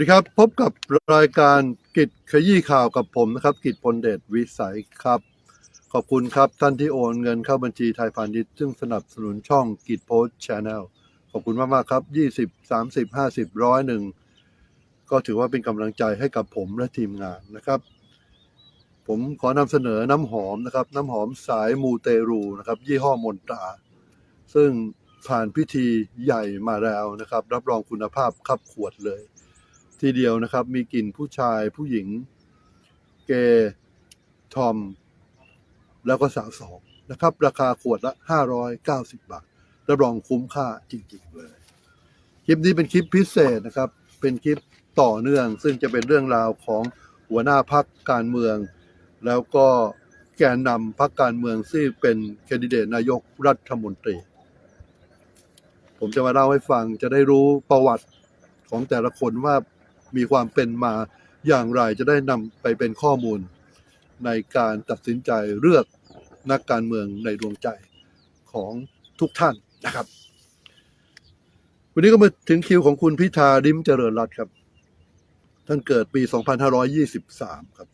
สวัสดีครับ พบกับรายการกิจขยี้ข่าวกับผมนะครับ กิจพลเดชวิสัยครับ ขอบคุณครับท่านที่โอนเงินเข้าบัญชีไทยพาณิชย์ซึ่งสนับสนุนช่องกิจโพสช n แนลขอบคุณมาก ๆ ครับ 20 30 50ร้อยหนึ่งก็ถือว่าเป็นกำลังใจให้กับผมและทีมงานนะครับ ผมขอนำเสนอน้ำหอมนะครับ น้ำหอมสายมูเตรูนะครับ ยี่ห้อมนตราซึ่งผ่านพิธีใหญ่มาแล้วนะครับ รับรองคุณภาพคับขวดเลย ทีเดียวนะครับ มีกลิ่นผู้ชายผู้หญิง เกย์ทอม แล้วก็สาวสองนะครับ ราคาขวดละ 590 บาทรับรองคุ้มค่าจริงๆเลย คลิปนี้เป็นคลิปพิเศษนะครับ เป็นคลิปต่อเนื่อง ซึ่งจะเป็นเรื่องราวของหัวหน้าพักการเมือง แล้วก็แกนนำพักการเมืองซึ่งเป็นแคนดิเดตนายกรัฐมนตรี ผมจะมาเล่าให้ฟังจะได้รู้ประวัติของแต่ละคนว่า มีความเป็นมาอย่างไรจะได้นำไปเป็นข้อมูล ในการตัดสินใจเลือกนักการเมืองในดวงใจของทุกท่านนะครับ วันนี้ก็มาถึงคิวของคุณพิธาริมเจริญรัตน์ครับ ท่านเกิดปี 2523 ครับ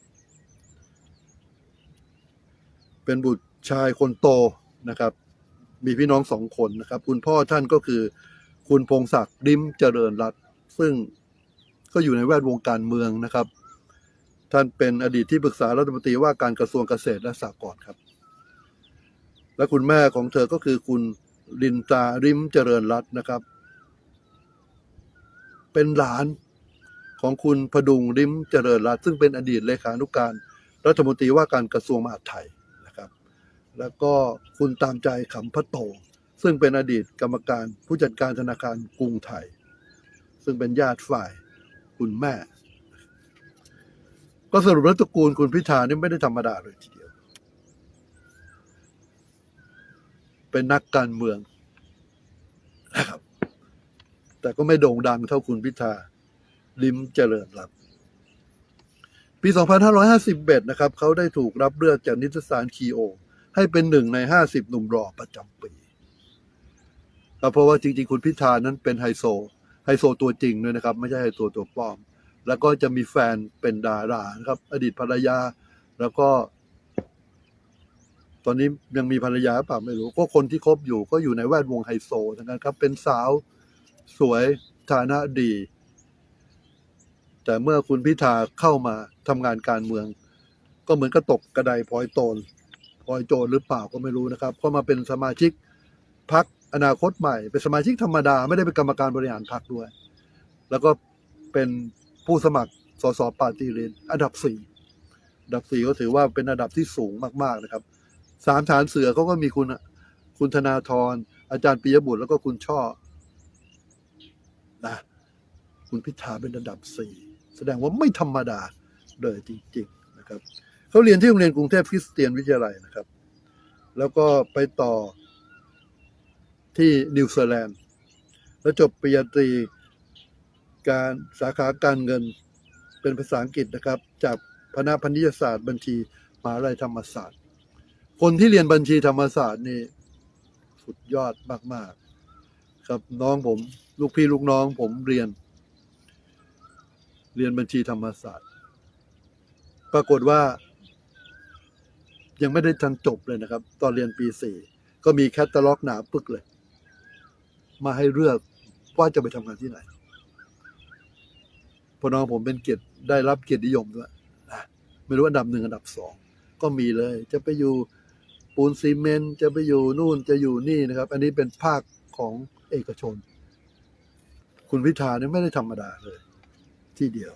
เป็นบุตรชายคนโตนะครับ มีพี่น้องสองคนนะครับ คุณพ่อท่านก็คือคุณพงศักดิ์ริมเจริญรัตน์ซึ่ง ก็อยู่ในแวดวงการเมืองนะครับ ท่านเป็นอดีตที่ปรึกษารัฐมนตรีว่าการกระทรวงเกษตรและสหกรณ์ครับ และคุณแม่ของเธอก็คือคุณลินตาริมเจริญรัตน์นะครับ เป็นหลานของคุณพดุงริมเจริญรัตน์ซึ่งเป็นอดีตเลขานุการรัฐมนตรีว่าการกระทรวงมหาดไทยนะครับ แล้วก็คุณตามใจขำพะโต ซึ่งเป็นอดีตกรรมการผู้จัดการธนาคารกรุงไทย ซึ่งเป็นญาติฝ่าย คุณแม่ ก็สรุปแล้วตระกูลคุณพิธานี่ไม่ได้ธรรมดาเลยทีเดียว เป็นนักการเมืองนะครับแต่ก็ไม่โด่งดังเท่าคุณพิธา ลิมเจริญรัตน์ปี 2551 นะครับ เขาได้ถูกรับเลือกจากนิตยสารคีโอ ให้เป็นหนึ่งใน 50 หนุ่มรอประจำปีครับเพราะว่าจริงๆ คุณพิธานั้นเป็นไฮโซ ไฮโซตัวจริงด้วยนะครับ ไม่ใช่ไฮโซตัวปลอม แล้วก็จะมีแฟนเป็นดารานะครับ อดีตภรรยา แล้วก็ ตอนนี้ยังมีภรรยาหรือเปล่าไม่รู้ ก็คนที่คบอยู่ก็อยู่ในแวดวงไฮโซทั้งนั้นครับ เป็นสาวสวยฐานะดี แต่เมื่อคุณพิธาเข้ามาทำงานการเมือง ก็เหมือนกระตกกระไดพลอยโตนพลอยโจรหรือเปล่าก็ไม่รู้นะครับ ก็มาเป็นสมาชิกพัก อนาคตใหม่ เป็นสมาชิกธรรมดา ไม่ได้เป็นกรรมการบริหารพักด้วย แล้วก็เป็นผู้สมัครสสปาร์ตี้ลิสต์อันดับสี่อันดับสี่ก็ถือว่าเป็นอันดับที่สูงมาก ๆนะครับสามฐานเสือเขาก็มีคุณคุณธนาธรอาจารย์ปิยบุตรแล้วก็คุณช่อนะคุณพิธาเป็นอันดับสี่แสดงว่าไม่ธรรมดาเลยจริง ๆ นะครับเขาเรียนที่โรงเรียนกรุงเทพคริสเตียนวิทยาลัยนะครับ แล้วก็ไปต่อ ที่นิวซีแลนด์ แล้วจบปริญญาตรีการสาขาการเงินเป็นภาษาอังกฤษนะครับ จากคณะพันธุศาสตร์บัญชีมหาวิทยาลัยธรรมศาสตร์ คนที่เรียนบัญชีธรรมศาสตร์นี่สุดยอดมาก ๆ ครับน้องผมลูกพี่ลูกน้องผมเรียน เรียนบัญชีธรรมศาสตร์ ปรากฏว่า ยังไม่ได้ทันจบเลยนะครับ ตอนเรียนปีสี่ก็มีแคตตาล็อกหนาปึกเลย มาให้เลือกว่าจะไปทำงานที่ไหนพอน้องผมเป็นเกียรติได้รับเกียรตินิยมด้วยนะไม่รู้อันดับหนึ่งอันดับสองก็มีเลย จะไปอยู่ปูนซีเมนต์จะไปอยู่นู่นจะอยู่นี่นะครับ อันนี้เป็นภาคของเอกชน คุณพิธาเนี่ยไม่ได้ธรรมดาเลย ที่เดียว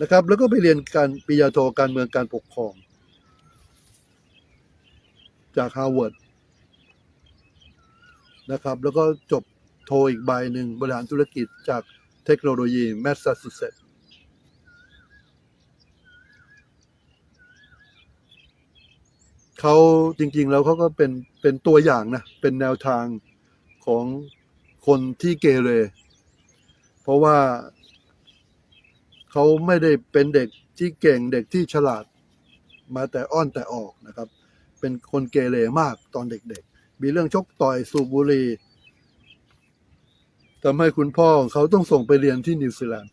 นะครับ แล้วก็ไปเรียนการปริญญาโทการเมืองการปกครอง จากฮาร์วาร์ด นะครับ แล้วก็จบโทอีกใบหนึ่งบริหารธุรกิจจากเทคโนโลยีแมสซาชูเซตส์เขาจริง ๆ แล้วเขาก็เป็นเป็นตัวอย่างนะ เป็นแนวทางของคนที่เกเร เพราะว่าเขาไม่ได้เป็นเด็กที่เก่งเด็กที่ฉลาดมาแต่อ้อนแต่ออกนะครับ เป็นคนเกเรมากตอนเด็กๆ มีเรื่องชกต่อยสูบบุหรี่ทำให้คุณพ่อของเขาต้องส่งไปเรียนที่นิวซีแลนด์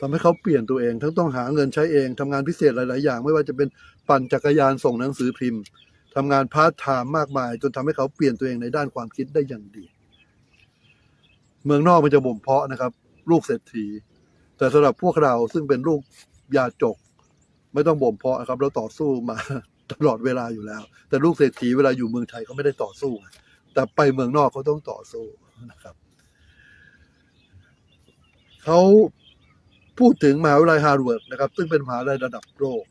ทำให้เขาเปลี่ยนตัวเอง ทั้งต้องหาเงินใช้เองทำงานพิเศษหลาย ๆ อย่าง ไม่ว่าจะเป็นปั่นจักรยานส่งหนังสือพิมพ์ทำงานพาร์ทไทม์มากมาย จนทำให้เขาเปลี่ยนตัวเองในด้านความคิดได้อย่างดี เมืองนอกมันจะบ่มเพาะนะครับ ลูกเศรษฐี แต่สำหรับพวกเราซึ่งเป็นลูกยาจก ไม่ต้องบ่มเพาะนะครับ เราต่อสู้มา ตลอดเวลาอยู่แล้ว แต่ลูกเศรษฐีเวลาอยู่เมืองไทยเขาไม่ได้ต่อสู้ แต่ไปเมืองนอกเขาต้องต่อสู้นะครับเขาพูดถึงมหาวิทยาลัยฮาร์วาร์ดนะครับ ซึ่งเป็นมหาวิทยาลัยระดับโลก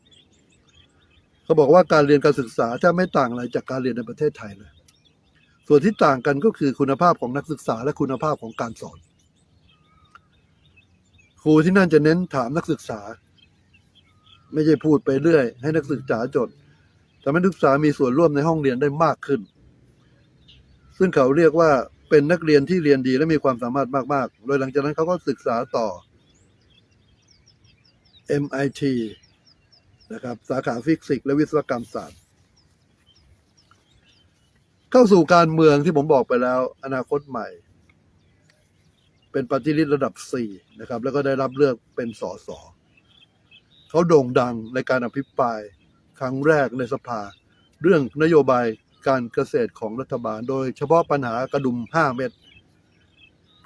เขาบอกว่าการเรียนการศึกษาจะไม่ต่างอะไรจากการเรียนในประเทศไทยเลย ส่วนที่ต่างกันก็คือคุณภาพของนักศึกษาและคุณภาพของการสอน ครูที่นั่นจะเน้นถามนักศึกษา ไม่ใช่พูดไปเรื่อย ให้นักศึกษาจด ทำให้นักศึกษามีส่วนร่วมในห้องเรียนได้มากขึ้น ซึ่งเขาเรียกว่าเป็นนักเรียนที่เรียนดีและมีความสามารถมาก ๆ โดยหลังจากนั้นเขาก็ศึกษาต่อ MIT นะครับ สาขาฟิสิกส์และวิศวกรรมศาสตร์ เข้าสู่การเมืองที่ผมบอกไปแล้ว อนาคตใหม่ เป็นปฏิริษีระดับ 4 นะครับ แล้วก็ได้รับเลือกเป็นสสเขาโด่งดังในการอภิปราย ครั้งแรกในสภา เรื่องนโยบายการเกษตรของรัฐบาล โดยเฉพาะปัญหากระดุม 5 เม็ด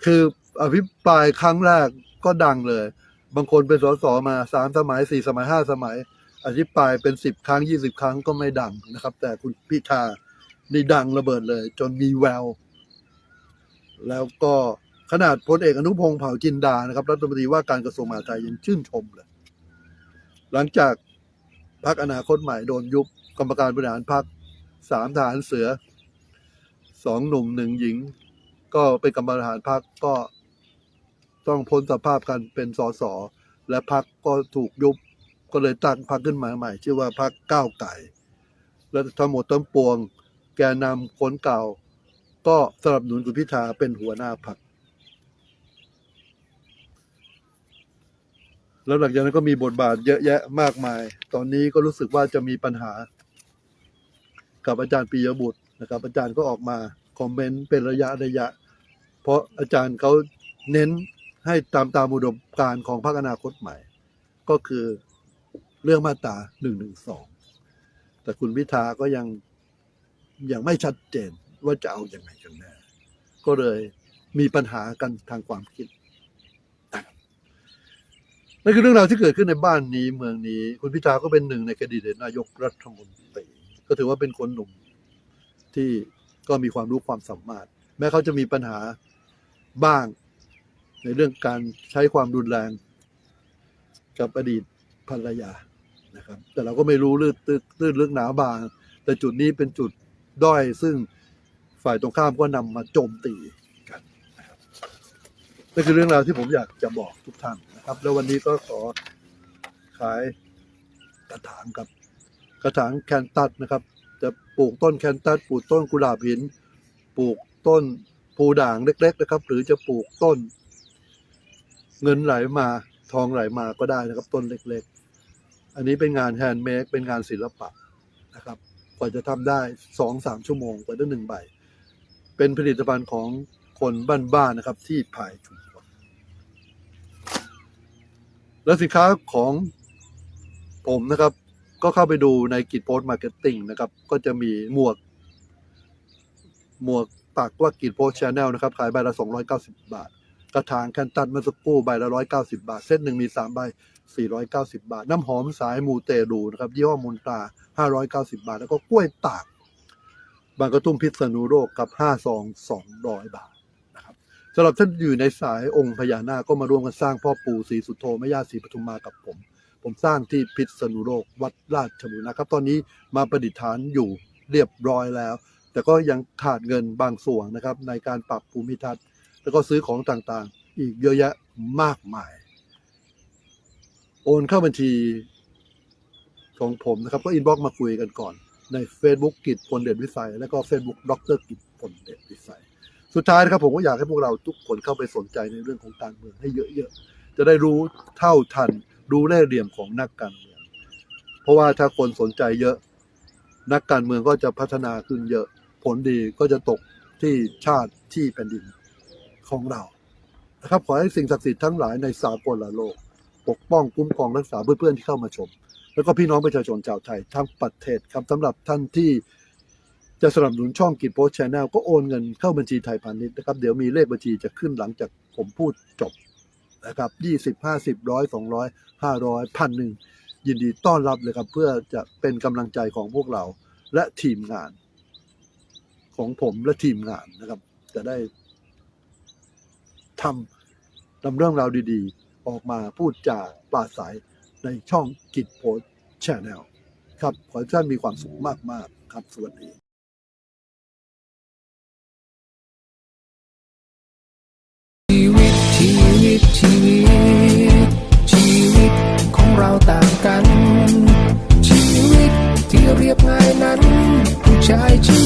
คืออภิปรายครั้งแรกก็ดังเลย บางคนเป็นสสมาสามสมัยสี่สมัยห้าสมัย อภิปรายเป็นสิบครั้งยี่สิบครั้งก็ไม่ดังนะครับ แต่คุณพิธานี่ดังระเบิดเลย จนมีแวว แล้วก็ขนาดพลเอกอนุพงศ์เผ่าจินดานะครับรัฐมนตรีว่าการกระทรวงมหาดไทยยังชื่นชมเลย หลังจาก พรรคอนาคตใหม่โดนยุบกรรมการบริหารพรรคสามทหารเสือสองหนุ่มหนึ่งหญิง ก็เป็นกรรมการบริหารพรรคก็ต้องพ้นสภาพกันเป็นสสและพรรคก็ถูกยุบก็เลยตั้งพรรคขึ้นมาใหม่ ชื่อว่าพรรคก้าวไก่ และทั้งหมดทั้งปวง แกนนำคนเก่า ก็สนับสนุนคุณพิธาเป็นหัวหน้าพรรค แล้วหลังจากนั้นก็มีบทบาทเยอะแยะมากมาย ตอนนี้ก็รู้สึกว่าจะมีปัญหา กับอาจารย์ปียบุตรนะครับ อาจารย์ก็ออกมาคอมเมนต์เป็นระยะระยะ เพราะอาจารย์เขาเน้นให้ตามตามอุดมการของพรรคอนาคตใหม่ ก็คือเรื่องมาตราหนึ่งหนึ่งสองแต่คุณพิธาก็ยังยังไม่ชัดเจนว่าจะเอาอยัางไงกันแน่ก็เลยมีปัญหากันทางความคิด นั่นคือเรื่องราวที่เกิดขึ้นในบ้านนี้เมืองนี้ คุณพิธาก็เป็นหนึ่งในแคนดิเดตนายกรัฐมนตรีก็ถือว่าเป็นคนหนุ่มที่ก็มีความรู้ความสามารถ แม้เขาจะมีปัญหาบ้างในเรื่องการใช้ความรุนแรง กับอดีตภรรยานะครับ แต่เราก็ไม่รู้ลืดตื้นตื้นลึกหนาบาง แต่จุดนี้เป็นจุดด้อยซึ่งฝ่ายตรงข้ามก็นำมาโจมตีกันนะครับนั่นคือเรื่องราวที่ผมอยากจะบอกทุกท่าน ครับแล้ววันนี้ก็ขอขายกระถางกับกระถางแคนตัสนะครับ จะปลูกต้นแคนตัสปลูกต้นกุหลาบหิน ปลูกต้นปูด่างเล็ก ๆ นะครับ หรือจะปลูกต้น เงินไหลมาทองไหลมาก็ได้นะครับ ต้นเล็ก ๆ อันนี้เป็นงานแฮนด์เมดเป็นงานศิลปะนะครับกว่าจะทำได้สองสามชั่วโมงกว่าได้หนึ่งใบ เป็นผลิตภัณฑ์ของคนบ้านๆนะครับ ที่ภายชุมชน แล้วสินค้าของผมนะครับ ก็เข้าไปดูในกิจโพสต์มาร์เก็ตติ้งนะครับ ก็จะมีหมวก หมวกปักว่ากิจโพสต์ชแนลนะครับ ขายใบละ290 บาท กระถางแคนตันมื่อสักครู่ใบละ 190 บาท เส้นหนึ่งมี 3 ใบ 490 บาท น้ำหอมสายมูเตรูนะครับยี่ห้อมูลตรา590 บาท แล้วก็กล้วยตากบางกระตุ้มพิษณุโลกกับ5ซอง200 บาท สำหรับท่านอยู่ในสายองค์พญานาคก็มาร่วมกันสร้างพ่อปู่ศรีสุโธแม่ย่าศรีปทุมมากับผม ผมสร้างที่พิษณุโลกวัดราชบุรณะครับ ตอนนี้มาประดิษฐานอยู่เรียบร้อยแล้ว แต่ก็ยังขาดเงินบางส่วนนะครับ ในการปรับภูมิทัศน์แล้วก็ซื้อของต่างๆ อีกเยอะแยะมากมาย โอนเข้าบัญชีของผมนะครับ ก็อินบ็อกมาคุยกันก่อน ใน Facebook กิจพลเดชวิสัย แล้วก็ Facebook ดรกิจพลเดชวิสัย สุดท้ายนะครับผมก็อยากให้พวกเราทุกคนเข้าไปสนใจในเรื่องของการเมืองให้เยอะๆ จะได้รู้เท่าทันรู้เล่เหลี่ยมของนักการเมือง เพราะว่าถ้าคนสนใจเยอะ นักการเมืองก็จะพัฒนาขึ้นเยอะ ผลดีก็จะตกที่ชาติที่แผ่นดินของเรา นะครับ ขอให้สิ่งศักดิ์สิทธิ์ทั้งหลายในสากลโลก ปกป้องคุ้มครองรักษาเพื่อนๆที่เข้ามาชม แล้วก็พี่น้องประชาชนชาวไทยทั้งประเทศครับสำหรับท่านที่ จะสนับสนุนช่องกิจโพสชแนลก็โอนเงินเข้าบัญชีไทยพาณิชย์นะครับ เดี๋ยวมีเลขบัญชีจะขึ้นหลังจากผมพูดจบนะครับยี่สิบห้าสิบร้อยสองร้อยห้าร้อยพันหนึ่งยินดีต้อนรับเลยครับ เพื่อจะเป็นกำลังใจของพวกเราและทีมงาน ของผมและทีมงานนะครับ จะได้ทำนำเรื่องราวดีๆ ออกมาพูดจาปราศัยในช่องกิจโพสชแนลครับ ขอให้ท่านมีความสุขมาก ๆ ครับ สวัสดี ชีวิต ชีวิตของเราต่างกัน ชีวิตที่เรียบง่ายนั้นผู้ชายชี